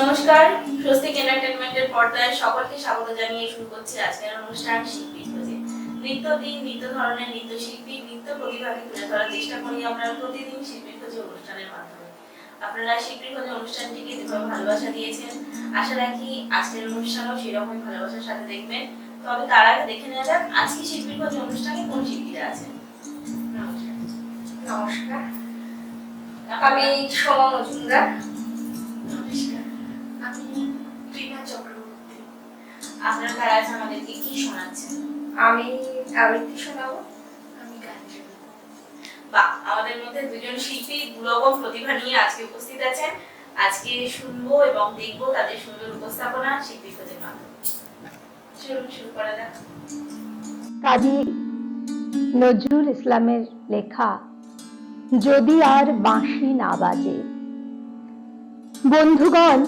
নমস্কার, স্বস্তিক এন্টারটেনমেন্টের পর্দায় সকলকে স্বাগত জানিয়ে শুরু করছে আজকের অনুষ্ঠান শিল্পী খোঁজে নৃত্য দিন নৃত্য ধরনের নৃত্য শিল্পী নৃত্য প্রতিভাকে তুলে ধরার চেষ্টা করি আমরা প্রতিদিন শিল্পী খোঁজে অনুষ্ঠানের মাধ্যমে। আপনারা শিল্পী খোঁজে অনুষ্ঠানটিকে যেভাবে ভালোবাসা দিয়েছেন, আশা রাখি আজকের অনুষ্ঠানও সেরকমই ভালোবাসার সাথে দেখবেন। তবে তার আগে দেখে নেওয়া যাক, আজকে শিল্পী খোঁজে অনুষ্ঠানে কোন শিল্পীরা আছেন? নমস্কার। আমি সোমা মজুমদার। আমি রিনা চক্রবর্তী। আপনার কারা আছে আমাদেরকে কি শোনাচ্ছেন? আমি আবৃত্তি শোনাবো? আমি গান শোনাবো। আমাদের মধ্যে দুজন শিল্পী দুরকম প্রতিভা নিয়ে আজকে উপস্থিত আছেন। আজকে শুনব এবং দেখব তাদের সুন্দর উপস্থাপনা শিল্পী খোঁজের মাধ্যমে। চলুন শুরু করা যাক। কাজী নজরুল ইসলামের লেখা যদি আর বাঁশি না বাজে। বন্ধুগণ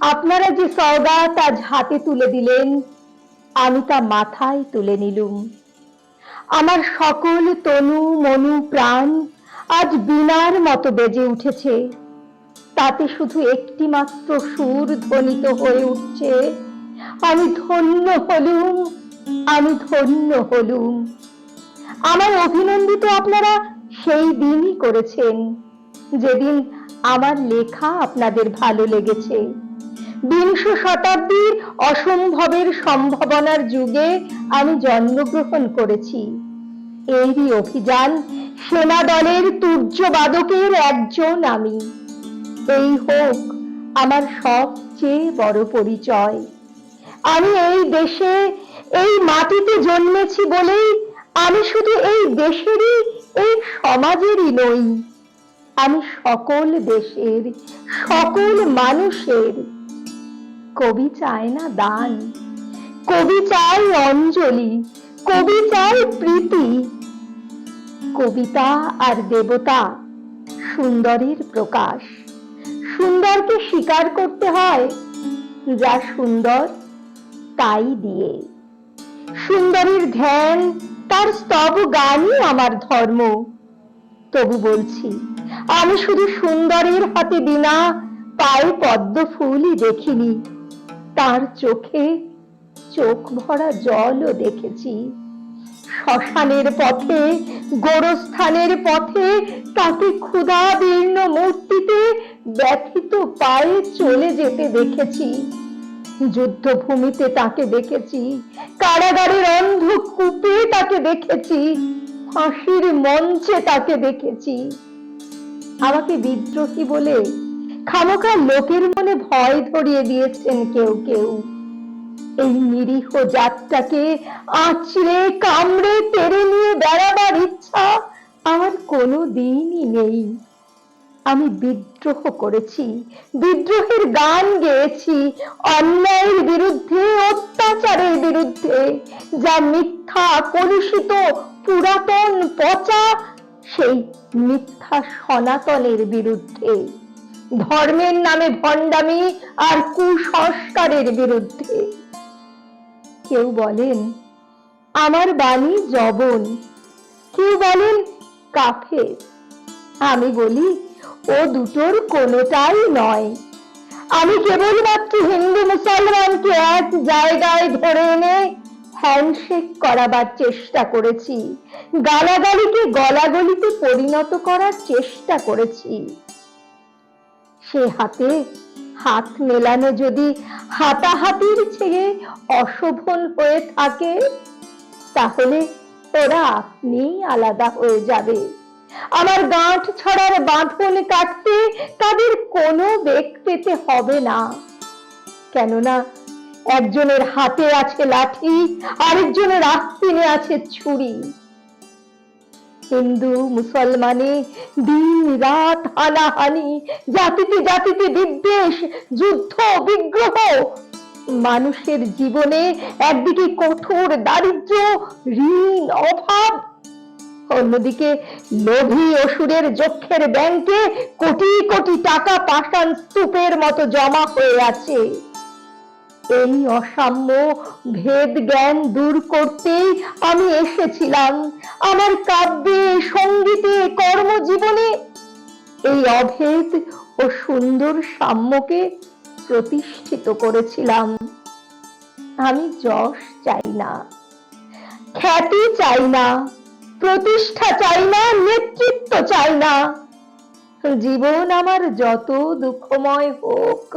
আপনারা যে সওগাত আজ হাতে তুলে দিলেন, আমি তা মাথায় তুলে নিলুম। আমার সকল তনু, মনু, প্রাণ আজ বিনার মতো বেজে উঠেছে। তাতে শুধু একটি মাত্র সুর ধ্বনিত হয়ে উঠছে, আমি ধন্য হলুম, আমি ধন্য হলুম। আমার অভিনন্দিত আপনারা সেই দিনই করেছেন, যেদিন আমার লেখা আপনাদের ভালো লেগেছে। বিংশ শতাব্দীর অসম্ভবের সম্ভাবনার যুগে আমি জন্মগ্রহণ করেছি। এরই অভিযান সেনা দলের তুর্যবাদকের একজন আমি। এই হোক আমার সবচেয়ে বড় পরিচয়। আমি এই দেশে এই মাটিতে জন্মেছি বলেই আমি শুধু এই দেশেরই, এই সমাজেরই নই। আমি সকল দেশের, সকল মানুষের কবি চায় না দান। কবি চায় অঞ্জলি কবি চায় প্রীতি। কবিতা আর দেবতা সুন্দরের প্রকাশ। সুন্দরকে স্বীকার করতে হয় যা সুন্দর তাই দিয়ে। সুন্দরীর ধ্যান তার স্তব গানই আমার ধর্ম। তবু বলছি আমি শুধু সুন্দরের হাতে বিনা পায়ে পদ্ম ফুলই দেখিনি। তার চোখে চোখ ভরা জলও দেখেছি। শ্মশানের পথে, গোরস্থানের পথে, তাকে ক্ষুধা দীর্ণ মূর্তিতে ব্যথিত পায়ে চলে যেতে দেখেছি। যুদ্ধভূমিতে তাকে দেখেছি, কারাগারের অন্ধ কূপে তাকে দেখেছি, ফাঁসির মঞ্চে তাকে দেখেছি। আমাকে বিদ্রোহী বলে খামোকা লোকের মনে ভয় ধরিয়ে দিয়েছেন কেউ কেউ। এই নিরীহ জাতটাকে আঁচড়ে, কামড়ে তেড়ে নিয়ে বেড়াবার ইচ্ছা আমার কোনো দিনই নেই। আমি বিদ্রোহ করেছি, বিদ্রোহের গান গেয়েছি, অন্যায়ের বিরুদ্ধে, অত্যাচারের বিরুদ্ধে, যা মিথ্যা, কলুষিত, পুরাতন, পচা, সেই মিথ্যা সনাতনের বিরুদ্ধে। ধর্মের নামে ভণ্ডামি আর কুসংস্কারের বিরুদ্ধে। কেউ বলেন, আমার বাণী জবন। কেউ বলেন কাফে আমি বলি, ও দুটোর কোনোটাই নয়। আমি কেবলমাত্র হিন্দু মুসলমানকে এক জায়গায় ধরে এনে হ্যান্ডশেক করাবার চেষ্টা করেছি। গালাগালিকে গলাগলিতে পরিণত করার চেষ্টা করেছি। সে হাতে হাত মেলানো যদি হাতাহাতির চেয়ে অশোভন হয়ে থাকে, তাহলে ওরা আপনিই আলাদা হয়ে যাবে। আমার গাঁট ছড়ার বাঁধন কাটতে তাদের কোনো বেগ পেতে হবে না। কেননা একজনের হাতে আছে লাঠি, আরেকজনের আস্তিনে আছে ছুরি। হিন্দু মুসলমানে দিন রাত হানাহানি, জাতিতে জাতিতে বিদ্বেষ, যুদ্ধ, বিগ্রহ। মানুষের জীবনে একদিকে কঠোর দারিদ্র্য ঋণ, অভাব। অন্যদিকে লোভী অসুরের যক্ষের ব্যাংকে কোটি কোটি টাকা পাষাণ স্তূপের মতো জমা হয়ে আছে। এই অসাম্য ভেদ জ্ঞান দূর করতেই আমি এসেছিলাম। আমার কাব্যে, সঙ্গীতে, কর্মজীবনে। এই অভেদ ও সুন্দর সাম্যকে প্রতিষ্ঠিত করেছিলাম। আমি যশ চাই না, খ্যাতি চাই না, প্রতিষ্ঠা চাই না, নেতৃত্ব চাই না। জীবন আমার যত দুঃখময় হোক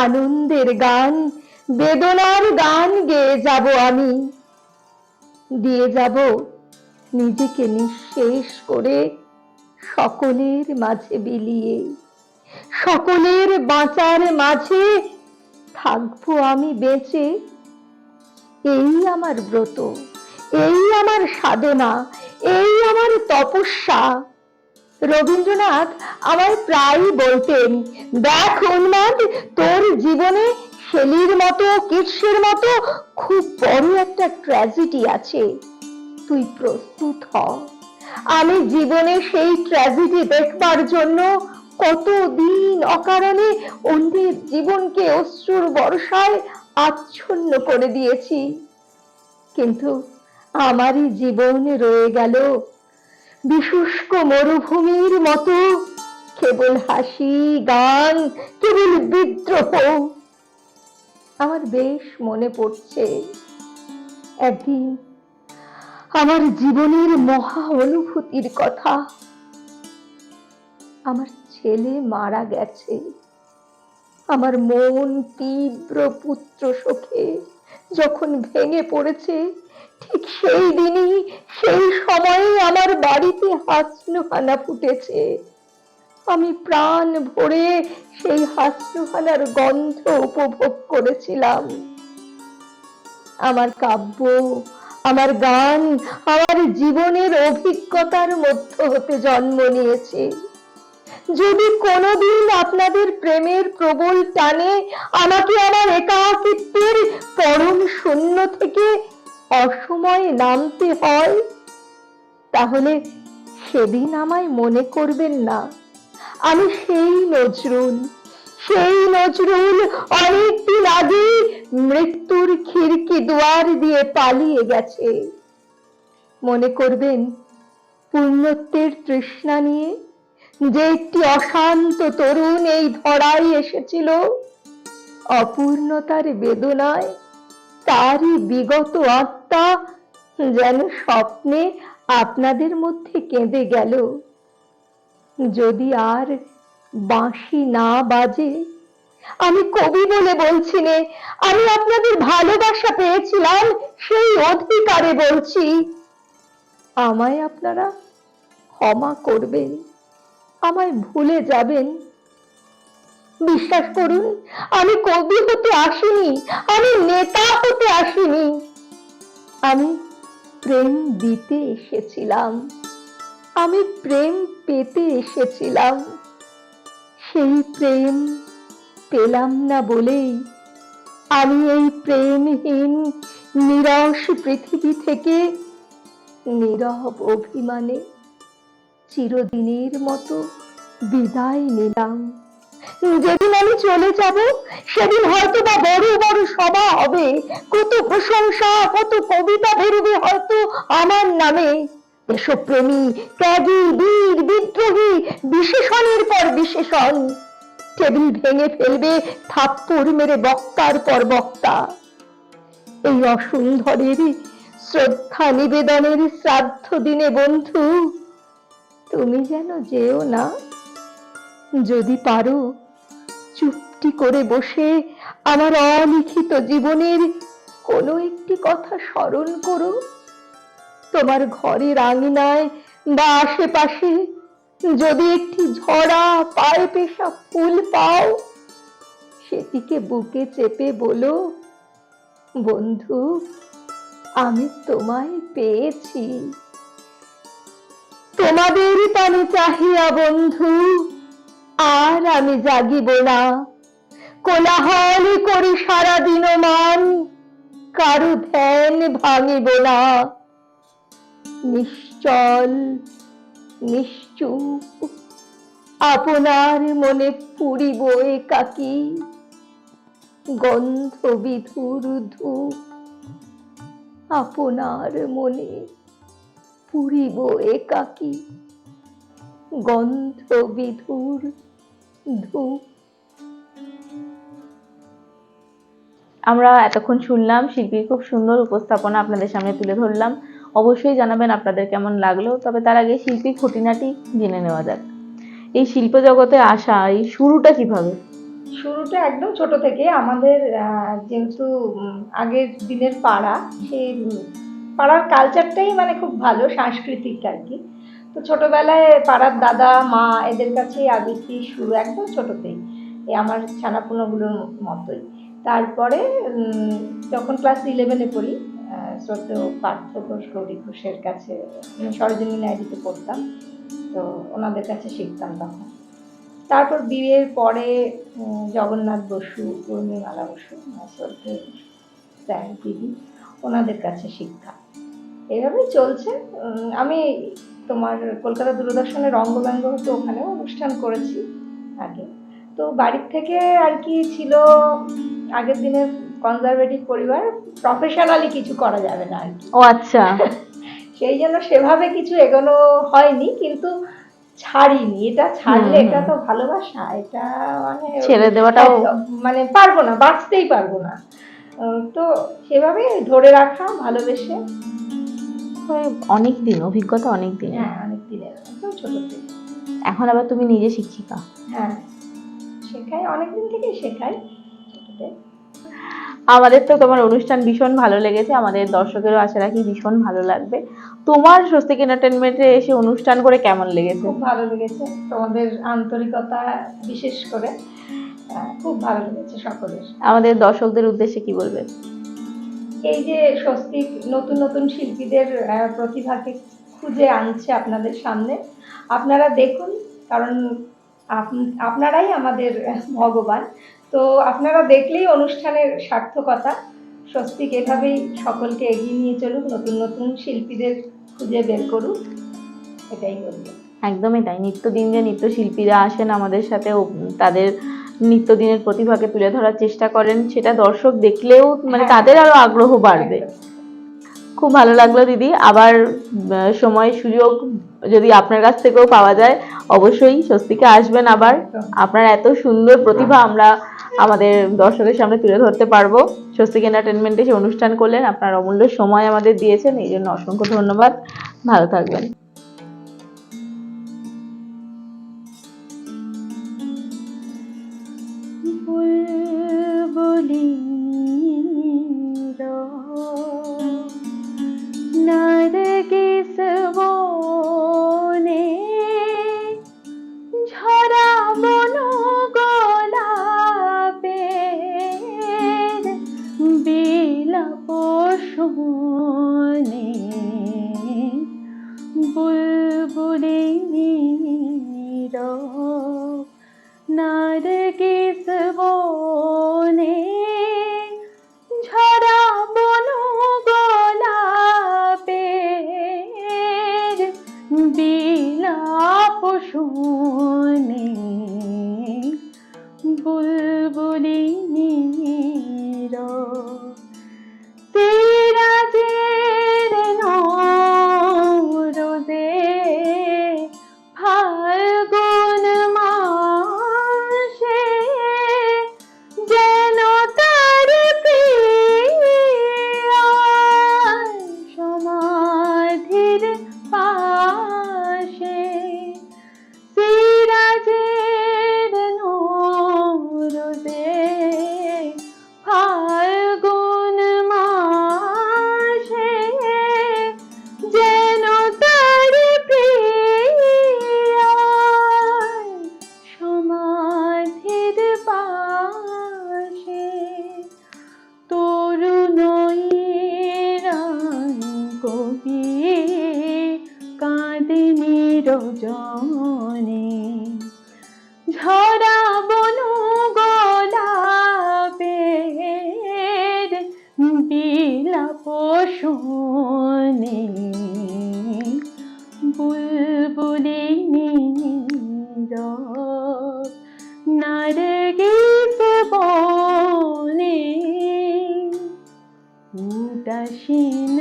আনন্দের গান, বেদনার গান গেয়ে যাব আমি। দিয়ে যাব নিজেকে নিঃশেষ করে সকলের মাঝে বিলিয়ে। সকলের বাঁচার মাঝে থাকব আমি বেঁচে। এই আমার ব্রত, এই আমার সাধনা, এই আমার তপস্যা। রবীন্দ্রনাথ আমায় প্রায়ই বলতেন, দেখ উন্মাদ তোর জীবনে শেলির মতো কিটসের মতো খুব বড় একটা ট্র্যাজেডি আছে। তুই প্রস্তুত হ। আমি জীবনে সেই ট্র্যাজেডি দেখবার জন্য কতদিন অকারণে অন্যের জীবনকে অশ্রুর বর্ষায় আচ্ছন্ন করে দিয়েছি। কিন্তু আমারই জীবনে রয়ে গেল বিশুষ্ক মরুভূমির মতো। কেবল হাসি, গান, কেবল বিদ্রোহ। আমার বেশ মনে পড়ছে একদিন আমার জীবনের মহা অনুভূতির কথা। আমার ছেলে মারা গেছে। আমার মন তীব্র পুত্র শোকে যখন ভেঙে পড়েছে সেই দিনই, সেই সময়ে আমার বাড়িতে হাসনুহানা ফুটেছে। আমি প্রাণ ভরে সেই হাসনুহানার গন্ধ উপভোগ করেছিলাম। আমার কাব্য, আমার গান, আমার জীবনের অভিজ্ঞতার মধ্য হতে জন্ম নিয়েছে। যদি কোনোদিন আপনাদের প্রেমের প্রবল টানে আমাকে আমার একাকিত্বের পরম শূন্য থেকে অসময়ে নামতে হয়? তাহলে সেদিন আমায় মনে করবেন না। আমি সেই নজরুল সেই নজরুল অনেকদিন আগে মৃত্যুর খিড়কি দুয়ার দিয়ে পালিয়ে গেছে। মনে করবেন পূর্ণত্বের তৃষ্ণা নিয়ে যে একটি অশান্ত তরুণ এই ধরায় এসেছিল, অপূর্ণতার বেদনায় তারই বিগত আত্মা যেন স্বপ্নে আপনাদের মধ্যে কেঁদে গেল। যদি আর বাঁশি না বাজে, আমি কবি বলে বলছি নে আমি আপনাদের ভালোবাসা পেয়েছিলাম, সেই অধিকারে বলছি। আমায় আপনারা ক্ষমা করবেন, আমায় ভুলে যাবেন। বিশ্বাস করুন, আমি কবি হতে আসিনি, আমি নেতা হতে আসিনি। আমি প্রেম দিতে এসেছিলাম, আমি প্রেম পেতে এসেছিলাম। সেই প্রেম পেলাম না বলেই আমি এই প্রেমহীন, নিরস পৃথিবী থেকে নীরব অভিমানে চিরদিনের মতো বিদায় নিলাম। যেদিন আমি চলে যাব, সেদিন হয়তো বা বড় বড় সভা হবে। কত প্রশংসা, কত কবিতা বেরোবে হয়তো আমার নামে। দেশপ্রেমী ত্যাগী, বীর, বিদ্রোহী, বিশেষণের পর বিশেষণ। টেবিল ভেঙে ফেলবে থাপ্পড় মেরে বক্তার পর বক্তা। এই অসুন্দরের শ্রদ্ধা নিবেদনের শ্রাদ্ধ দিনে বন্ধু, তুমি যেন যেও না। যদি পারো চুপটি করে বসে আমার অলিখিত জীবনের কোনো একটি কথা স্মরণ করো তোমার ঘরের আঙিনায় বা আশেপাশে যদি একটি ঝরা পায়ে পেশা ফুল পাও, সেটিকে বুকে চেপে বলো, বন্ধু, আমি তোমায় পেয়েছি। তোমাদের পানে চাহিয়া বন্ধু, আর আমি জাগিব না। কোলাহল করি সারা দিন মান, কারু ধ্যান ভাঙিব না। নিশ্চল, নিশ্চুপ, আপনার মনে পুরিব একাকি। গন্ধ বিধুর ধূপ, আপনার মনে পুরিব একাকি। গন্ধ বিধুর ধূপ আমরা এতক্ষণ শুনলাম শিল্পীর খুব সুন্দর উপস্থাপনা আপনাদের সামনে তুলে ধরলাম। অবশ্যই জানাবেন আপনাদের কেমন লাগল, তবে তার আগে শিল্পীর খুঁটিনাটি জেনে নেওয়া যাক। এই শিল্প জগতে আসা, এই শুরুটা কীভাবে? শুরুটা একদম ছোট থেকে। আমাদের যেহেতু আগের দিনের পাড়া, সেই পাড়ার কালচারটাই মানে খুব ভালো, সাংস্কৃতিক আর কি। তো ছোটবেলায় পাড়ার দাদা, মা এদের কাছেই আবৃত্তি শুরু, একদম ছোটতেই। এই আমার ছানাপুনোগুলোর মতোই। তারপরে যখন ক্লাস ইলেভেনে পড়ি শ্রদ্ধেয় পার্থ ঘোষ, গৌরী ঘোষের কাছে সরোজিনী নাইডিতে পড়তাম। তো ওনাদের কাছে শিখতাম তখন। তারপর বিয়ের পরে জগন্নাথ বসু উর্মিমালা বসু শ্রদ্ধেয় স্যার, দিদি, ওনাদের কাছে শিক্ষা এইভাবেই চলছে। আমি তোমার কলকাতা দূরদর্শনের রঙ্গব্যঙ্গ তো ওখানেও অনুষ্ঠান করেছি আগে। তো বাড়ির থেকে আর কি ছিল আগের দিনের কনজারভেটিভ পরিবার প্রফেশনালি কিছু করা যাবে না আর কি। ও আচ্ছা। সেই জন্য সেভাবে কিছু এগোনো হয়নি কিন্তু ছাড়িনি। এটা ছাড়লে এটা তো ভালোবাসা এটা মানে ছেড়ে দেওয়াটাও মানে পারব না বাঁচতেই পারব না। তো সেভাবে ধরে রাখা ভালোবেসে। অনেক দিন অভিজ্ঞতা অনেক দিন হ্যাঁ অনেক দিনের ছোট থেকে। এখন আবার তুমি নিজে শিক্ষিকা। হ্যাঁ শেখাই অনেকদিন থেকেই শেখাই। ছোটদের আমাদের তো তোমার অনুষ্ঠান ভীষণ ভালো লেগেছে আমাদের দর্শকেরও আশা রাখি ভীষণ ভালো লাগবে। তোমার স্বস্তিক এন্টারটেনমেন্টে এসে অনুষ্ঠান করে কেমন লেগেছে? খুব ভালো লেগেছে তোমাদের আন্তরিকতা বিশেষ করে খুব ভালো লেগেছে সকলের। আমাদের দর্শকদের উদ্দেশ্যে কি বলবে? এই যে স্বস্তিক নতুন নতুন শিল্পীদের প্রতিভাকে খুঁজে আনছে আপনাদের সামনে আপনারা দেখুন কারণ আপ- আপনারাই আমাদের ভগবান। তো আপনারা দেখলেই অনুষ্ঠানের সার্থকতা। স্বস্তিক এভাবেই সকলকে এগিয়ে নিয়ে চলুক নতুন নতুন শিল্পীদের খুঁজে বের করুক এটাই বলব। একদমই তাই। নিত্যদিন যে নৃত্যশিল্পীরা আসেন আমাদের সাথে তাদের নিত্যদিনের প্রতিভাকে তুলে ধরার চেষ্টা করেন সেটা দর্শক দেখলেও মানে হ্যাঁ। তাদের আরও আগ্রহ বাড়বে। খুব ভালো লাগল, দিদি। আবার সময়, সুযোগ যদি আপনার কাছ থেকেও পাওয়া যায়, অবশ্যই স্বস্তিকে আসবেন আবার। আপনার এত সুন্দর প্রতিভা আমরা আমাদের দর্শকের সামনে তুলে ধরতে পারব। স্বস্তিক এন্টারটেনমেন্টে সে অনুষ্ঠান করলেন। আপনার অমূল্য সময় আমাদের দিয়েছেন। এই জন্য অসংখ্য ধন্যবাদ। ভালো থাকবেন। কবি কাঁদিনি রজনে ঝরা বন গোলাপের বিলাপ শুনে বুলবুলিনীর নারগিস বনে। উদাসীন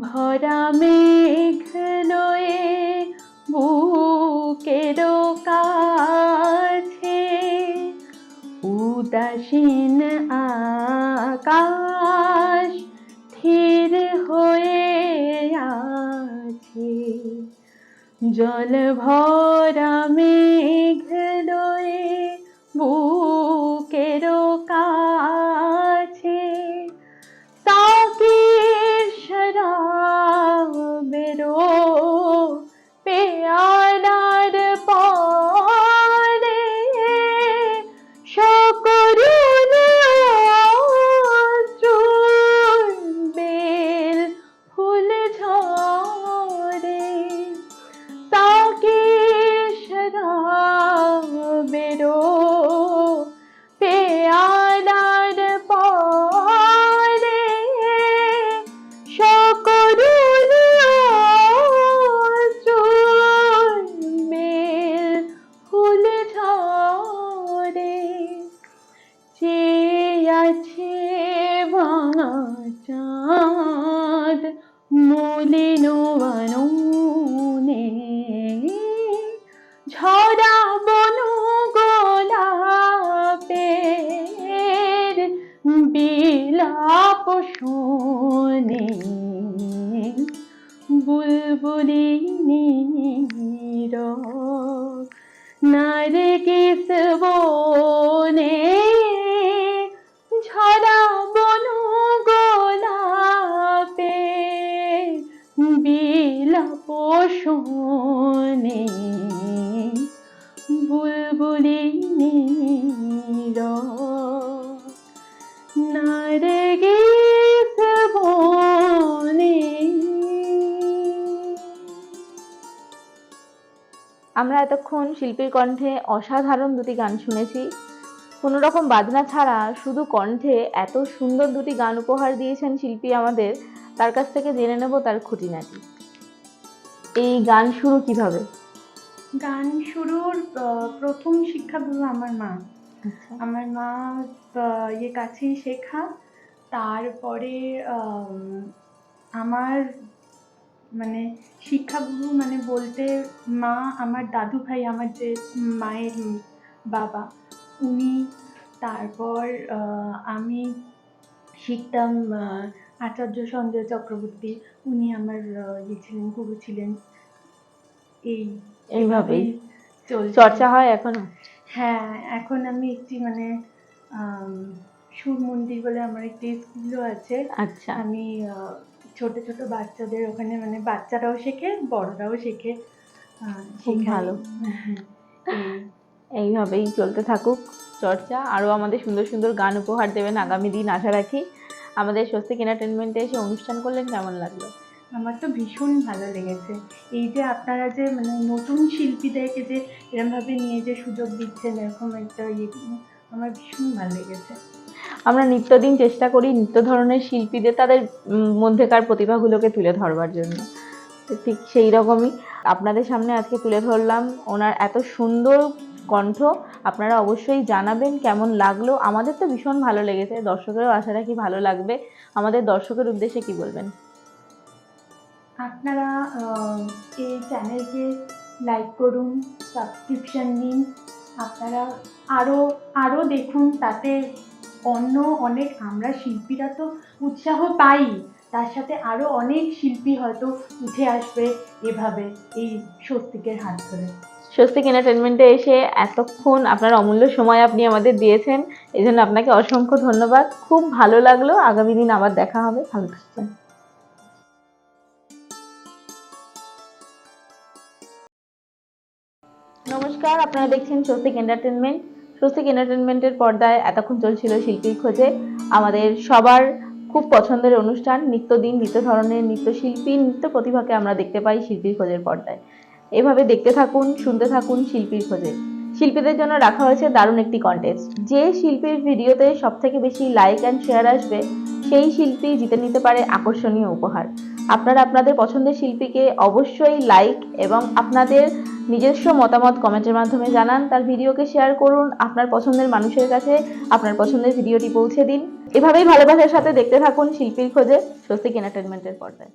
ভরা মেঘ লয়ে বুকের কাছে। উদাসীন আকাশ স্থির হয়ে আছে। জল ভরা মেঘ লয়ে বুকের চাঁদ মলিন এতক্ষণ শিল্পীর কণ্ঠে অসাধারণ দুটি গান শুনেছি। কোনো রকম বাজনা ছাড়া শুধু কণ্ঠে এত সুন্দর দুটি গান উপহার দিয়েছেন শিল্পী আমাদের তার কাছ থেকে জেনে নেব তার খুঁটিনাটি। এই গান শুরু কীভাবে? গান শুরুর প্রথম শিক্ষাগুরু আমার মা। আমার মা ইয়ে কাছেই শেখা। তারপরে আম, আমার মানে শিক্ষাগুরু মানে বলতে মা আমার দাদু ভাই আমার যে মায়ের বাবা উনি তারপর আমি শিখতাম আচার্য সঞ্জয় চক্রবর্তী উনি আমার ইয়ে ছিলেন গুরু ছিলেন। এই এইভাবেই চর্চা হয় এখনও? হ্যাঁ এখন আমি একটি মানে সুর মন্দির বলে আমার একটি স্কুলও আছে। আচ্ছা। আমি ছোট ছোট বাচ্চাদের ওখানে মানে বাচ্চারাও শেখে বড়রাও শেখে। খুব ভালো। হ্যাঁ, এইভাবেই চলতে থাকুক চর্চা। আরও আমাদের সুন্দর সুন্দর গান উপহার দেবেন আগামী দিন আশা রাখি। আমাদের স্বস্তিক এন্টারটেনমেন্টে এসে অনুষ্ঠান করলেন কেমন লাগল? আমার তো ভীষণ ভালো লেগেছে। এই যে আপনারা যে মানে নতুন শিল্পীদেরকে যে এরমভাবে নিয়ে যে সুযোগ দিচ্ছেন এরকম একটা ইয়ে আমার ভীষণ ভালো লেগেছে। আমরা নিত্যদিন চেষ্টা করি নিত্য ধরনের শিল্পীদের তাদের মধ্যেকার প্রতিভাগুলোকে তুলে ধরবার জন্য। ঠিক সেই রকমই আপনাদের সামনে আজকে তুলে ধরলাম। ওনার এত সুন্দর কণ্ঠ, আপনারা অবশ্যই জানাবেন কেমন লাগল। আমাদের তো ভীষণ ভালো লেগেছে, দর্শকেরও আশা রাখি ভালো লাগবে। আমাদের দর্শকের উদ্দেশ্যে কি বলবেন? আপনারা এই চ্যানেলকে লাইক করুন, সাবস্ক্রিপশন নিন। আপনারা আরও আরও দেখুন, তাতে অন্য অনেক আমরা শিল্পীরা তো উৎসাহ পাই। তার সাথে আরও অনেক শিল্পী হয়তো উঠে আসবে এভাবে এই স্বস্তিকের হাত ধরে। স্বস্তিক এন্টারটেনমেন্টে এসে এতক্ষণ আপনার অমূল্য সময় আপনি আমাদের দিয়েছেন এই জন্য আপনাকে অসংখ্য ধন্যবাদ। খুব ভালো লাগল আগামী দিন আবার দেখা হবে। ভালো থাকবেন। নমস্কার আপনারা দেখছেন স্বস্তিক এন্টারটেনমেন্ট স্বস্তিক এন্টারটেনমেন্টের পর্দায় এতক্ষণ চলছিল শিল্পীর খোঁজে। আমাদের সবার খুব পছন্দের অনুষ্ঠান, নিত্যদিন, নিত্য ধরনের নৃত্যশিল্পী, নৃত্য প্রতিভাকে আমরা দেখতে পাই শিল্পীর খোঁজের পর্দায়। এভাবে দেখতে থাকুন, শুনতে থাকুন শিল্পীর খোঁজে। শিল্পীদের জন্য রাখা হয়েছে দারুণ একটি কন্টেস্ট যে শিল্পীর ভিডিওতে সবথেকে বেশি লাইক অ্যান্ড শেয়ার আসবে সেই শিল্পী জিতে নিতে পারে আকর্ষণীয় উপহার। আপনারা আপনাদের পছন্দের শিল্পীকে অবশ্যই লাইক এবং আপনাদের নিজস্ব মতামত কমেন্টের মাধ্যমে জানান, তার ভিডিওকে শেয়ার করুন, আপনার পছন্দের মানুষের কাছে আপনার পছন্দের ভিডিওটি পৌঁছে দিন। এভাবেই ভালোবাসার সাথে দেখতে থাকুন শিল্পীর খোঁজে স্বস্তিক এন্টারটেনমেন্টের পর্দায়।